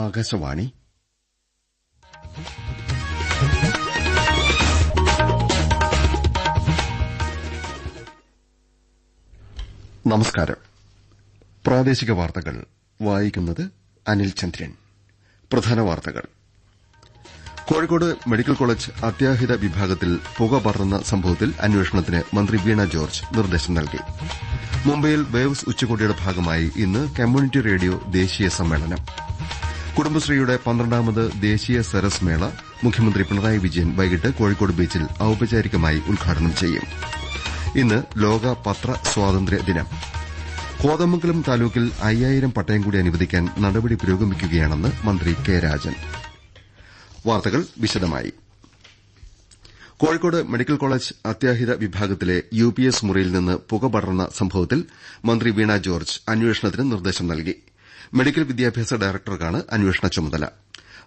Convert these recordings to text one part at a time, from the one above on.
ആകാശവാണി. നമസ്കാരം. പ്രാദേശിക വാർത്തകൾ. വായിക്കുന്നത് അനിൽ ചന്ദ്രൻ. പ്രധാന വാർത്തകൾ. കോഴിക്കോട് മെഡിക്കൽ കോളേജ് അത്യാഹിത വിഭാഗത്തിൽ പുക പറന്ന സംഭവത്തിൽ അന്വേഷണത്തിന് മന്ത്രി വീണ ജോർജ് നിർദ്ദേശം നൽകി. മുംബൈയിൽ വേവ്സ് ഉച്ചകോടിയുടെ ഭാഗമായി ഇന്ന് കമ്മ്യൂണിറ്റി റേഡിയോ ദേശീയ സമ്മേളനം. കുടുംബശ്രീയുടെ പന്ത്രണ്ടാമത് ദേശീയ സരസ് മേള മുഖ്യമന്ത്രി പിണറായി വിജയൻ വൈകിട്ട് കോഴിക്കോട് ബീച്ചിൽ ഔപചാരികമായി ഉദ്ഘാടനം ചെയ്യും. ഇന്ന് ലോക പത്ര സ്വാതന്ത്ര്യ ദിനം. കോതമംഗലം താലൂക്കിൽ അയ്യായിരം പട്ടയം കൂടി അനുവദിക്കാൻ നടപടി പുരോഗമിക്കുകയാണെന്ന് മന്ത്രി കെ രാജൻ. വാർത്തകൾ വിശദമായി. കോഴിക്കോട് മെഡിക്കൽ കോളേജ് അത്യാഹിത വിഭാഗത്തിലെ യു പി എസ് മുറിയിൽ നിന്ന് പുക പടർന്ന സംഭവത്തിൽ മന്ത്രി വീണ ജോർജ് അന്വേഷണത്തിന് നിർദ്ദേശം നൽകി. മെഡിക്കൽ വിദ്യാഭ്യാസ ഡയറക്ടർക്കാണ് അന്വേഷണ ചുമതല.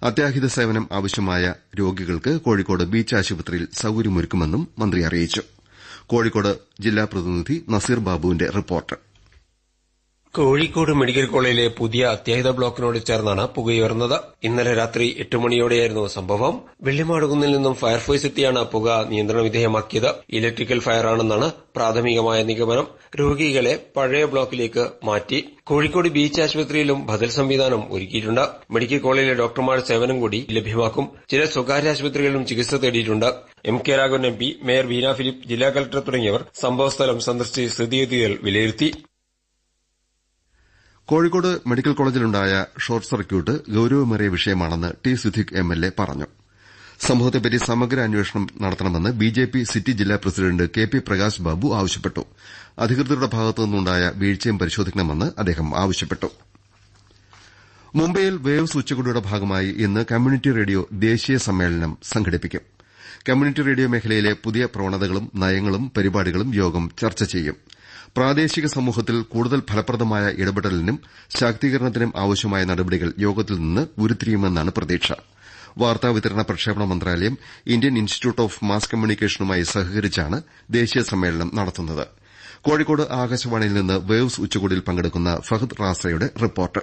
അത്യാഹിത സേവനം ആവശ്യമായ രോഗികൾക്ക് കോഴിക്കോട് ബീച്ച് ആശുപത്രിയിൽ സൌകര്യമൊരുക്കുമെന്നും മന്ത്രി അറിയിച്ചു. കോഴിക്കോട് ജില്ലാ പ്രതിനിധി നസീർ ബാബുവിന്റെ റിപ്പോർട്ട്. കോഴിക്കോട് മെഡിക്കൽ കോളേജിലെ പുതിയ അത്യാഹിത ബ്ലോക്കിനോട് ചേർന്നാണ് പുകയുയർന്നത്. ഇന്നലെ രാത്രി എട്ട് മണിയോടെയായിരുന്നു സംഭവം. വെള്ളിമാടുകുന്നിൽ നിന്നും ഫയർഫോഴ്സ് എത്തിയാണ് പുക നിയന്ത്രണ വിധേയമാക്കിയത്. ഇലക്ട്രിക്കൽ ഫയറാണെന്നാണ് പ്രാഥമികമായ നിഗമനം. രോഗികളെ പഴയ ബ്ലോക്കിലേക്ക് മാറ്റി. കോഴിക്കോട് ബീച്ച് ആശുപത്രിയിലും ബദൽ സംവിധാനം ഒരുക്കിയിട്ടുണ്ട്. മെഡിക്കൽ കോളേജിലെ ഡോക്ടർമാരുടെ സേവനം കൂടി ലഭ്യമാക്കും. ചില സ്വകാര്യ ആശുപത്രികളിലും ചികിത്സ തേടിയിട്ടുണ്ട്. M K Raghavan M P mayor Veena Philip ജില്ലാ കളക്ടർ തുടങ്ങിയവർ സംഭവസ്ഥലം സന്ദർശിച്ച് സ്ഥിതിഗതികൾ വിലയിരുത്തി. കോഴിക്കോട് മെഡിക്കൽ കോളേജിലുണ്ടായ ഷോർട്ട് സർക്യൂട്ട് ഗൌരവമേറിയ വിഷയമാണെന്ന് T Siddique M L A പറഞ്ഞു. സംഭവത്തെപ്പറ്റി സമഗ്ര അന്വേഷണം നടത്തണമെന്ന് ബിജെപി സിറ്റി ജില്ലാ president K P Prakash Babu ആവശ്യപ്പെട്ടു. അധികൃതരുടെ ഭാഗത്തുനിന്നുണ്ടായ വീഴ്ചയും പരിശോധിക്കണമെന്ന് അദ്ദേഹം ആവശ്യപ്പെട്ടു. മുംബൈയിൽ വേവ്സ് ഉച്ചകോടിയുടെ ഭാഗമായി ഇന്ന് കമ്മ്യൂണിറ്റി റേഡിയോ ദേശീയ സമ്മേളനം സംഘടിപ്പിക്കും. കമ്മ്യൂണിറ്റി റേഡിയോ മേഖലയിലെ പുതിയ പ്രവണതകളും നയങ്ങളും പരിപാടികളും യോഗം ചർച്ച ചെയ്യും. പ്രാദേശിക സമൂഹത്തിൽ കൂടുതൽ ഫലപ്രദമായ ഇടപെടലിനും ശാക്തീകരണത്തിനും ആവശ്യമായ നടപടികൾ യോഗത്തിൽ നിന്ന് ഉരുത്തിരിയുമെന്നാണ് പ്രതീക്ഷ. വാർത്താവിതരണ പ്രക്ഷേപണ മന്ത്രാലയം ഇന്ത്യൻ ഇൻസ്റ്റിറ്റ്യൂട്ട് ഓഫ് മാസ് കമ്മ്യൂണിക്കേഷനുമായി സഹകരിച്ചാണ് ദേശീയ സമ്മേളനം നടത്തുന്നത്. കോഴിക്കോട് ആകാശവാണിയിൽ നിന്ന് വേവ്സ് ഉച്ചകോടിയിൽ പങ്കെടുക്കുന്ന ഫഹദ് റാസയുടെ റിപ്പോർട്ട്.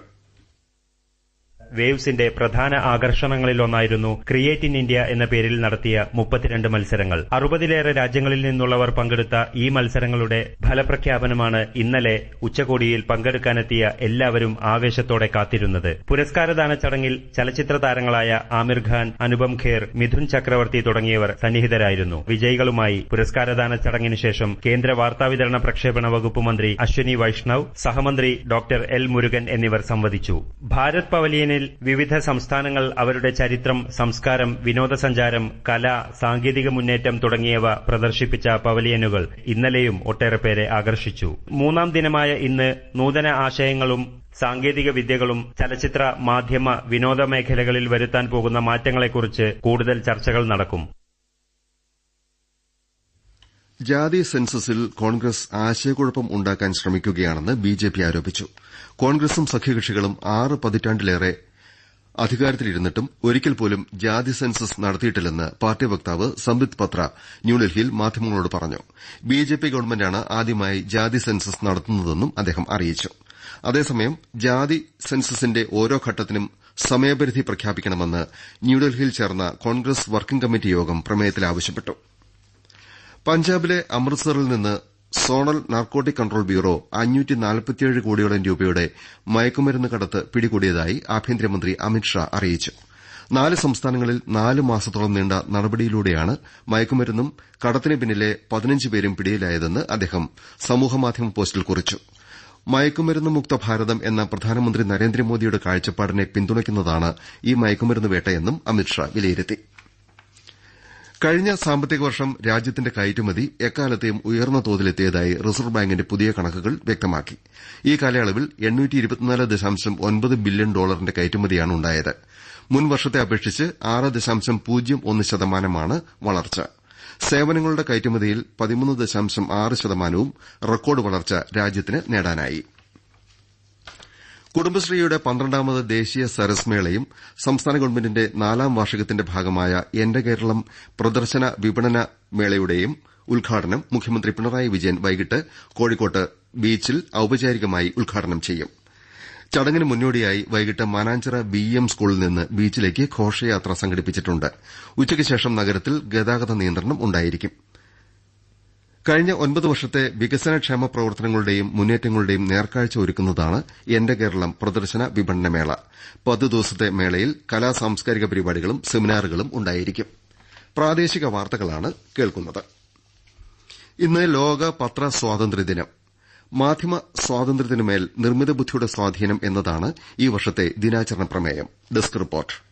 വേവ്സിന്റെ പ്രധാന ആകർഷണങ്ങളിലൊന്നായിരുന്നു ക്രിയേറ്റ് ഇൻ ഇന്ത്യ എന്ന പേരിൽ നടത്തിയ മുപ്പത്തിരണ്ട് മത്സരങ്ങൾ. അറുപതിലേറെ രാജ്യങ്ങളിൽ നിന്നുള്ളവർ പങ്കെടുത്ത ഈ മത്സരങ്ങളുടെ ഫലപ്രഖ്യാപനമാണ് ഇന്നലെ ഉച്ചകോടിയിൽ പങ്കെടുക്കാനെത്തിയ എല്ലാവരും ആവേശത്തോടെ കാത്തിരുന്നത്. പുരസ്കാരദാന ചടങ്ങിൽ ചലച്ചിത്ര താരങ്ങളായ ആമിർ ഖാൻ അനുപം ഖേർ മിഥുൻ ചക്രവർത്തി തുടങ്ങിയവർ സന്നിഹിതരായിരുന്നു. വിജയികളുമായി പുരസ്കാരദാന ചടങ്ങിന് ശേഷം കേന്ദ്ര വാർത്താവിതരണ പ്രക്ഷേപണ വകുപ്പ് മന്ത്രി അശ്വനി വൈഷ്ണവ് സഹമന്ത്രി ഡോക്ടർ എൽ മുരുകൻ എന്നിവർ സംവദിച്ചു. ഭാരത് പവലിയനിൽ വിവിധ സംസ്ഥാനങ്ങൾ അവരുടെ ചരിത്രം സംസ്കാരം വിനോദസഞ്ചാരം കല സാങ്കേതിക മുന്നേറ്റം തുടങ്ങിയവ പ്രദർശിപ്പിച്ച പവലിയനുകൾ ഇന്നലെയും ഒട്ടേറെ പേരെ ആകർഷിച്ചു. മൂന്നാം ദിനമായ ഇന്ന് നൂതന ആശയങ്ങളും സാങ്കേതിക വിദ്യകളും ചലച്ചിത്ര മാധ്യമ വിനോദ മേഖലകളിൽ വരുത്താൻ പോകുന്ന മാറ്റങ്ങളെക്കുറിച്ച് കൂടുതൽ ചർച്ചകൾ നടക്കും. ജാതി സെൻസസിൽ കോൺഗ്രസ് ആശയക്കുഴപ്പം ഉണ്ടാക്കാൻ ശ്രമിക്കുകയാണെന്ന് ബിജെപി ആരോപിച്ചു. കോൺഗ്രസും സഖ്യകക്ഷികളും ആറ് പതിറ്റാണ്ടിലേറെ അധികാരത്തിലിരുന്നിട്ടും ഒരിക്കൽ പോലും ജാതി സെൻസസ് നടത്തിയിട്ടില്ലെന്ന് പാർട്ടി വക്താവ് സംബിത് പത്ര ന്യൂഡൽഹിയിൽ മാധ്യമങ്ങളോട് പറഞ്ഞു. ബിജെപി ഗവൺമെന്റാണ് ആദ്യമായി ജാതി സെൻസസ് നടത്തുന്നതെന്നും അദ്ദേഹം അറിയിച്ചു. അതേസമയം ജാതി സെൻസസിന്റെ ഓരോ ഘട്ടത്തിനും സമയപരിധി പ്രഖ്യാപിക്കണമെന്ന് ന്യൂഡൽഹിയിൽ ചേർന്ന കോൺഗ്രസ് വർക്കിംഗ് കമ്മിറ്റി യോഗം പ്രമേയത്തിൽ ആവശ്യപ്പെട്ടു. പഞ്ചാബിലെ അമൃത്സറിൽ നിന്ന് സോണൽ നാർക്കോട്ടിക് കൺട്രോൾ ബ്യൂറോ കോടിയോളം രൂപയുടെ മയക്കുമരുന്ന് കടത്ത് പിടികൂടിയതായി ആഭ്യന്തരമന്ത്രി അമിത്ഷാ അറിയിച്ചു. നാല് സംസ്ഥാനങ്ങളിൽ നാല് മാസത്തോളം നീണ്ട നടപടിയിലൂടെയാണ് മയക്കുമരുന്നും കടത്തിന് പിന്നിലെ പേരും പിടിയിലായതെന്ന് അദ്ദേഹം സമൂഹമാധ്യമ പോസ്റ്റിൽ കുറിച്ചു. മയക്കുമരുന്ന് മുക്ത ഭാരതം എന്ന പ്രധാനമന്ത്രി നരേന്ദ്രമോദിയുടെ കാഴ്ചപ്പാടിനെ പിന്തുണയ്ക്കുന്നതാണ് ഈ മയക്കുമരുന്ന് വേട്ടയെന്നും അമിത്ഷാ വിലയിരുത്തി. കഴിഞ്ഞ സാമ്പത്തിക വർഷം രാജ്യത്തിന്റെ കയറ്റുമതി എക്കാലത്തെയും ഉയർന്ന തോതിലെത്തിയതായി റിസർവ് ബാങ്കിന്റെ പുതിയ കണക്കുകൾ വ്യക്തമാക്കി. ഈ കാലയളവിൽ ബില്യൺ ഡോളറിന്റെ കയറ്റുമതിയാണ് ഉണ്ടായത്. മുൻ വർഷത്തെ അപേക്ഷിച്ച് ആറ് ദശാംശം പൂജ്യം ഒന്ന് ശതമാനമാണ് വളർച്ച. സേവനങ്ങളുടെ കയറ്റുമതിയിൽ പതിമൂന്ന് ദശാംശം ആറ് ശതമാനവും റെക്കോർഡ് വളർച്ച രാജ്യത്തിന് നേടാനായി. കുടുംബശ്രീയുടെ പന്ത്രണ്ടാമത് ദേശീയ സരസ് മേളയും സംസ്ഥാന ഗവൺമെന്റിന്റെ നാലാം വാർഷികത്തിന്റെ ഭാഗമായ എന്റെ കേരളം പ്രദർശന വിപണന മേളയുടെയും ഉദ്ഘാടനം മുഖ്യമന്ത്രി പിണറായി വിജയൻ വൈകിട്ട് കോഴിക്കോട്ട് ബീച്ചിൽ ഔപചാരികമായി ഉദ്ഘാടനം ചെയ്യും. ചടങ്ങിന് മുന്നോടിയായി വൈകിട്ട് മാനാഞ്ചിറ ബി എം സ്കൂളിൽ നിന്ന് ബീച്ചിലേക്ക് ഘോഷയാത്ര സംഘടിപ്പിച്ചിട്ടുണ്ട്. ഉച്ചയ്ക്ക് ശേഷം നഗരത്തിൽ ഗതാഗത നിയന്ത്രണം ഉണ്ടായിരിക്കും. കഴിഞ്ഞ ഒൻപത് വർഷത്തെ വികസന ക്ഷേമ പ്രവർത്തനങ്ങളുടെയും മുന്നേറ്റങ്ങളുടെയും നേർക്കാഴ്ച ഒരുക്കുന്നതാണ് എന്റെ കേരളം പ്രദർശന വിപണന മേള പത്ത് ദിവസത്തെ മേളയിൽ കലാ സാംസ്കാരിക പരിപാടികളും സെമിനാറുകളും ഉണ്ടായിരിക്കും. ഇന്ന് ലോക പത്ര സ്വാതന്ത്ര്യദിനം മാധ്യമ സ്വാതന്ത്ര്യത്തിനുമേൽ നിർമ്മിത ബുദ്ധിയുടെ സ്വാധീനം എന്നതാണ് ഈ വർഷത്തെ ദിനാചരണ പ്രമേയം. Desk report.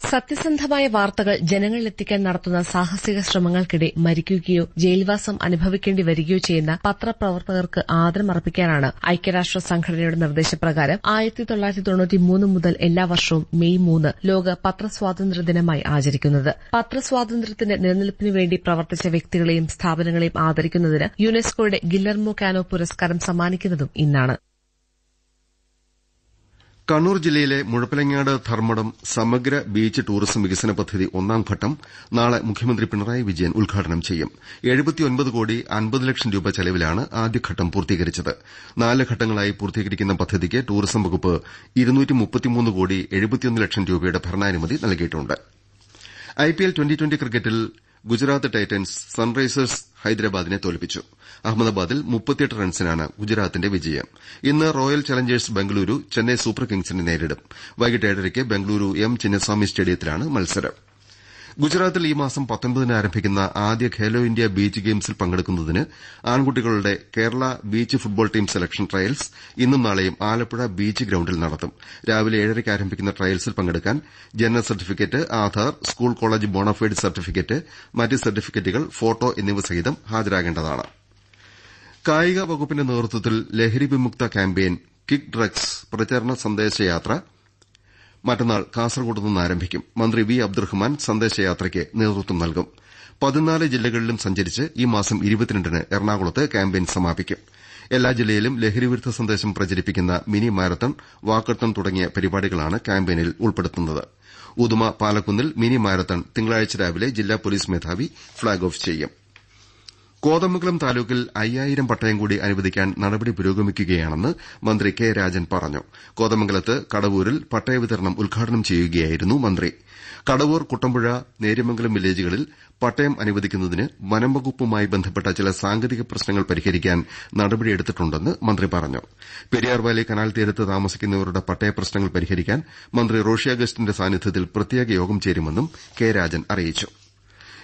സത്യസന്ധമായ വാർത്തകൾ ജനങ്ങളിലെത്തിക്കാൻ നടത്തുന്ന സാഹസിക ശ്രമങ്ങൾക്കിടെ മരിക്കുകയോ ജയിൽവാസം അനുഭവിക്കേണ്ടി വരികയോ ചെയ്യുന്ന പത്രപ്രവർത്തകർക്ക് ആദരമർപ്പിക്കാനാണ് ഐക്യരാഷ്ട്ര സംഘടനയുടെ നിർദ്ദേശപ്രകാരം ആയിരത്തി തൊള്ളായിരത്തി തൊണ്ണൂറ്റി മൂന്ന് മുതൽ എല്ലാ വർഷവും മെയ് മൂന്ന് ലോക പത്രസ്വാതന്ത്ര്യ ദിനമായി ആചരിക്കുന്നത്. പത്രസ്വാതന്ത്ര്യത്തിന്റെ നിലനിൽപ്പിനു വേണ്ടി പ്രവർത്തിച്ച വ്യക്തികളെയും സ്ഥാപനങ്ങളെയും ആദരിക്കുന്നതിന് യുനെസ്കോയുടെ ഗില്ലർമോ കാനോ പുരസ്കാരം സമ്മാനിക്കുന്നതും ഇന്നാണ്. കണ്ണൂർ ജില്ലയിലെ മുഴപ്പിലങ്ങാട് ധർമ്മടം സമഗ്ര ബീച്ച് ടൂറിസം വികസന പദ്ധതി ഒന്നാം ഘട്ടം നാളെ മുഖ്യമന്ത്രി പിണറായി വിജയൻ ഉദ്ഘാടനം ചെയ്യും. കോടി ലക്ഷം രൂപ ചെലവിലാണ് ആദ്യഘട്ടം പൂർത്തീകരിച്ചത്. നാല് ഘട്ടങ്ങളായി പൂർത്തീകരിക്കുന്ന പദ്ധതിക്ക് ടൂറിസം വകുപ്പ് കോടി ലക്ഷം രൂപയുടെ ഭരണാനുമതി നൽകിയിട്ടുണ്ട്. ഐപിഎൽ ട്വന്റി ട്വന്റി ക്രിക്കറ്റിൽ ഗുജറാത്ത് ടൈറ്റൻസ് സൺറൈസേഴ്സ് ഹൈദരാബാദിനെ തോൽപ്പിച്ചു. അഹമ്മദാബാദിൽ മുപ്പത്തിയെട്ട് റൺസിനാണ് ഗുജറാത്തിന്റെ വിജയം. ഇന്ന് royal challengers Bengaluru Chennai super കിങ്സിനെ നേരിടും. വൈകിട്ട് ഏഴരയ്ക്ക് ബംഗളൂരു എം ചിന്നസ്വാമി സ്റ്റേഡിയത്തിലാണ് മത്സരം. ഗുജറാത്തിൽ ഈ മാസം പത്തൊൻപതിന് ആരംഭിക്കുന്ന ആദ്യ ഖേലോ ഇന്ത്യ ബീച്ച് ഗെയിംസിൽ പങ്കെടുക്കുന്നതിന് ആൺകുട്ടികളുടെ Kerala beach football team selection trials ഇന്നും നാളെയും ആലപ്പുഴ ബീച്ച് ഗ്രൌണ്ടിൽ നടത്തും. രാവിലെ ഏഴരയ്ക്ക് ആരംഭിക്കുന്ന ട്രയൽസിൽ പങ്കെടുക്കാൻ ജനന certificate Aadhaar school college bonafide certificate മറ്റ് സർട്ടിഫിക്കറ്റുകൾ ഫോട്ടോ എന്നിവ സഹിതം ഹാജരാകേണ്ടതാണ്. കായിക വകുപ്പിന്റെ നേതൃത്വത്തിൽ ലഹരി വിമുക്ത ക്യാമ്പയിൻ കിക്ക് ഡ്രഗ്സ് പ്രചരണ സന്ദേശയാത്ര മറ്റന്നാൾ കാസർകോട് നിന്ന് ആരംഭിക്കും. മന്ത്രി വി അബ്ദുറഹ്മാൻ സന്ദേശയാത്രയ്ക്ക് നേതൃത്വം നൽകും. പതിനാല് ജില്ലകളിലും സഞ്ചരിച്ച് ഈ മാസം ഇരുപത്തിരണ്ടിന് എറണാകുളത്ത് ക്യാമ്പയിൻ സമാപിക്കും. എല്ലാ ജില്ലയിലും ലഹരിവിരുദ്ധ സന്ദേശം പ്രചരിപ്പിക്കുന്ന മിനി മാരത്തൺ വാക്കത്തൺ തുടങ്ങിയ പരിപാടികളാണ് ക്യാമ്പയിനിൽ ഉൾപ്പെടുത്തുന്നത്. ഉദുമ പാലക്കുന്നിൽ മിനി മാരത്തൺ തിങ്കളാഴ്ച രാവിലെ ജില്ലാ പോലീസ് മേധാവി ഫ്ളാഗ് ഓഫ് ചെയ്യും. കോതമംഗലം താലൂക്കിൽ അയ്യായിരം പട്ടയം കൂടി അനുവദിക്കാൻ നടപടി പുരോഗമിക്കുകയാണെന്ന് മന്ത്രി കെ രാജൻ പറഞ്ഞു. കോതമംഗലത്ത് കടവൂരിൽ പട്ടയ വിതരണം ഉദ്ഘാടനം ചെയ്യുകയായിരുന്നു മന്ത്രി. കടവൂർ കുട്ടമ്പുഴ നേര്യമംഗലം വില്ലേജുകളിൽ പട്ടയം അനുവദിക്കുന്നതിന് വനംവകുപ്പുമായി ബന്ധപ്പെട്ട ചില സാങ്കേതിക പ്രശ്നങ്ങൾ പരിഹരിക്കാൻ നടപടിയെടുത്തിട്ടുണ്ടെന്ന് മന്ത്രി പറഞ്ഞു. പെരിയാർ വാലി കനാൽ തീരത്ത് താമസിക്കുന്നവരുടെ പട്ടയ പ്രശ്നങ്ങൾ പരിഹരിക്കാൻ മന്ത്രി റോഷി അഗസ്റ്റിന്റെ സാന്നിധ്യത്തിൽ പ്രത്യേക യോഗം ചേരുമെന്നും കെ രാജൻ അറിയിച്ചു.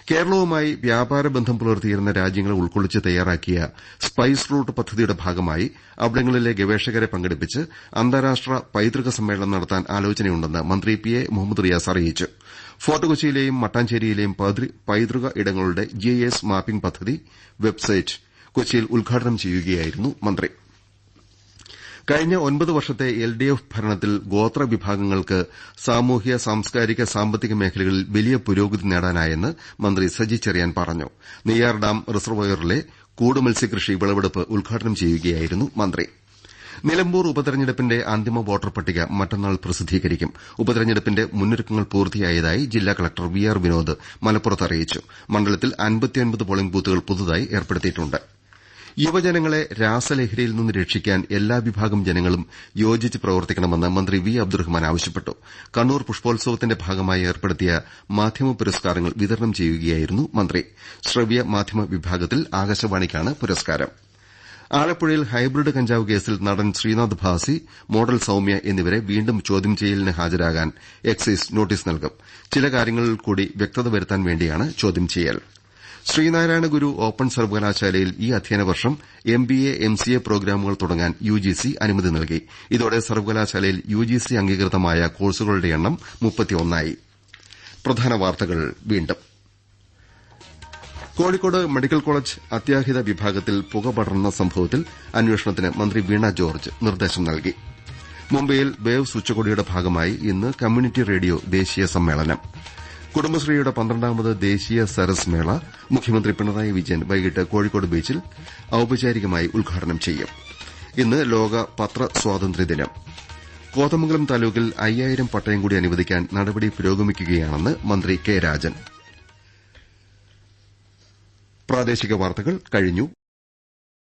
കേരളവുമായി വ്യാപാര ബന്ധം പുലർത്തിയിരുന്ന രാജ്യങ്ങളെ ഉൾക്കൊള്ളിച്ച് തയ്യാറാക്കിയ സ്പൈസ് റൂട്ട് പദ്ധതിയുടെ ഭാഗമായി അവിടങ്ങളിലെ ഗവേഷകരെ പങ്കെടുപ്പിച്ച് അന്താരാഷ്ട്ര പൈതൃക സമ്മേളനം നടത്താൻ ആലോചനയുണ്ടെന്ന് മന്ത്രി പി എ മുഹമ്മദ് റിയാസ് അറിയിച്ചു. ഫോർട്ട് കൊച്ചിയിലെയും മട്ടാഞ്ചേരിയിലെയും പൈതൃക ഇടങ്ങളുടെ ജിഐഎസ് മാപ്പിംഗ് പദ്ധതി വെബ്സൈറ്റ് കൊച്ചിയിൽ ഉദ്ഘാടനം ചെയ്യുകയായിരുന്നു മന്ത്രി. കഴിഞ്ഞ ഒൻപത് വർഷത്തെ എൽ ഡി എഫ് ഭരണത്തിൽ ഗോത്ര വിഭാഗങ്ങൾക്ക് സാമൂഹ്യ സാംസ്കാരിക സാമ്പത്തിക മേഖലകളിൽ വലിയ പുരോഗതി നേടാനായെന്ന് മന്ത്രി സജി ചെറിയാൻ പറഞ്ഞു. നെയ്യാർ ഡാം റിസർവോയറിലെ കൂട് മത്സ്യകൃഷി വിളവെടുപ്പ് ഉദ്ഘാടനം ചെയ്യുകയായിരുന്നു മന്ത്രി. നിലമ്പൂർ ഉപതെരഞ്ഞെടുപ്പിന്റെ അന്തിമ വോട്ടർ പട്ടിക മറ്റന്നാൾ പ്രസിദ്ധീകരിക്കും. ഉപതെരഞ്ഞെടുപ്പിന്റെ മുന്നൊരുക്കങ്ങൾ പൂർത്തിയായതായി ജില്ലാ കളക്ടർ വി ആർ വിനോദ് മലപ്പുറത്ത് അറിയിച്ചു. മണ്ഡലത്തിൽ പോളിംഗ് ബൂത്തുകൾ പുതുതായി ഏർപ്പെടുത്തിയിട്ടുണ്ട്. യുവജനങ്ങളെ രാസലഹരിയിൽ നിന്ന് രക്ഷിക്കാൻ എല്ലാ വിഭാഗം ജനങ്ങളും യോജിച്ച് പ്രവർത്തിക്കണമെന്ന് മന്ത്രി വി അബ്ദുറഹ്മാൻ ആവശ്യപ്പെട്ടു. കണ്ണൂർ പുഷ്പോത്സവത്തിന്റെ ഭാഗമായി ഏർപ്പെടുത്തിയ മാധ്യമ പുരസ്കാരങ്ങൾ വിതരണം ചെയ്യുകയായിരുന്നു മന്ത്രി. ശ്രവ്യ മാധ്യമ വിഭാഗത്തിൽ ആകാശവാണിക്കാണ് പുരസ്കാരം. ആലപ്പുഴയിൽ ഹൈബ്രിഡ് കഞ്ചാവ് കേസിൽ നടൻ ശ്രീനാഥ് ഭാസി മോഡൽ സൌമ്യ എന്നിവരെ വീണ്ടും ചോദ്യം ചെയ്യലിന് ഹാജരാകാൻ എക്സൈസ് നോട്ടീസ് നൽകും. ചില കാര്യങ്ങളിൽ കൂടി വ്യക്തത വരുത്താൻ വേണ്ടിയാണ് ചോദ്യം ചെയ്യൽ. ശ്രീനാരായണ ഗുരു ഓപ്പൺ സർവകലാശാലയിൽ ഈ അധ്യയന വർഷം M B A M C A പ്രോഗ്രാമുകൾ തുടങ്ങാൻ യു ജി സി അനുമതി നൽകി. ഇതോടെ സർവകലാശാലയിൽ യു ജി സി അംഗീകൃതമായ കോഴ്സുകളുടെ എണ്ണം മുപ്പത്തിയൊന്നായി. കോഴിക്കോട് മെഡിക്കൽ കോളേജ് അത്യാഹിത വിഭാഗത്തിൽ പുക പടർന്ന സംഭവത്തിൽ അന്വേഷണത്തിന് മന്ത്രി വീണ ജോർജ് നിർദ്ദേശം നൽകി. മുംബൈയിൽ വേവ്സ് ഉച്ചകോടിയുടെ ഭാഗമായി ഇന്ന് കമ്മ്യൂണിറ്റി റേഡിയോ ദേശീയ സമ്മേളനം. കുടുംബശ്രീയുടെ പന്ത്രണ്ടാമത് ദേശീയ സരസ് മേള മുഖ്യമന്ത്രി പിണറായി വിജയൻ വൈകിട്ട് കോഴിക്കോട് ബീച്ചിൽ ഔപചാരികമായി ഉദ്ഘാടനം ചെയ്യും. ഇന്ന് ലോക പത്ര സ്വാതന്ത്ര്യ ദിനം. കോതമംഗലം താലൂക്കിൽ അയ്യായിരം പട്ടയം കൂടി അനുവദിക്കാൻ നടപടി പുരോഗമിക്കുകയാണെന്ന് മന്ത്രി കെ രാജൻ. പ്രാദേശിക വാർത്തകൾ കഴിഞ്ഞു.